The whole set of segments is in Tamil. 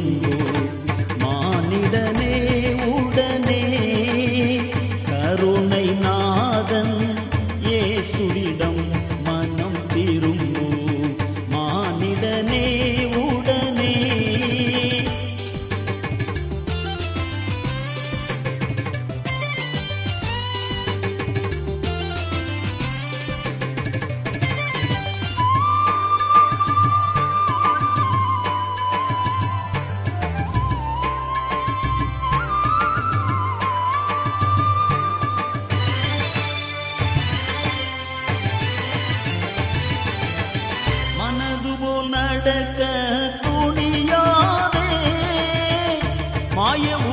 nombre.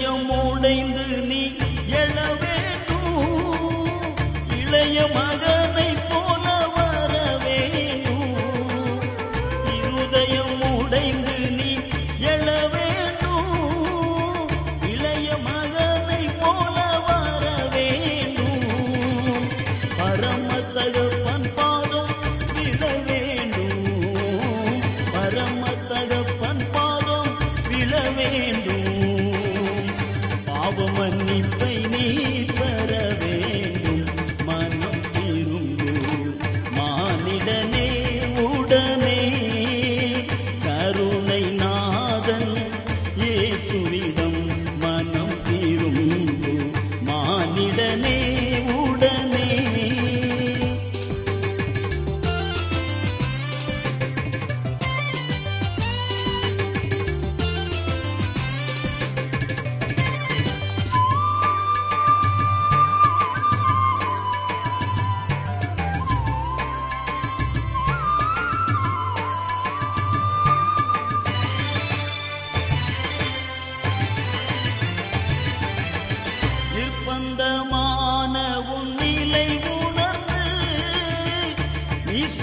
يوم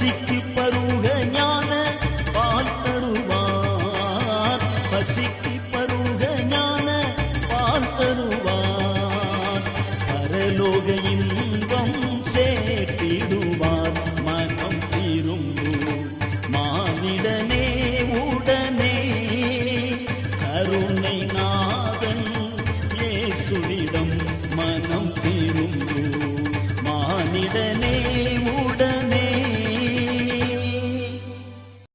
பசிக்கு பருக ஞான பால் தருவார். பசிக்கு பருக ஞான பால் தருவார். பரலோகையில்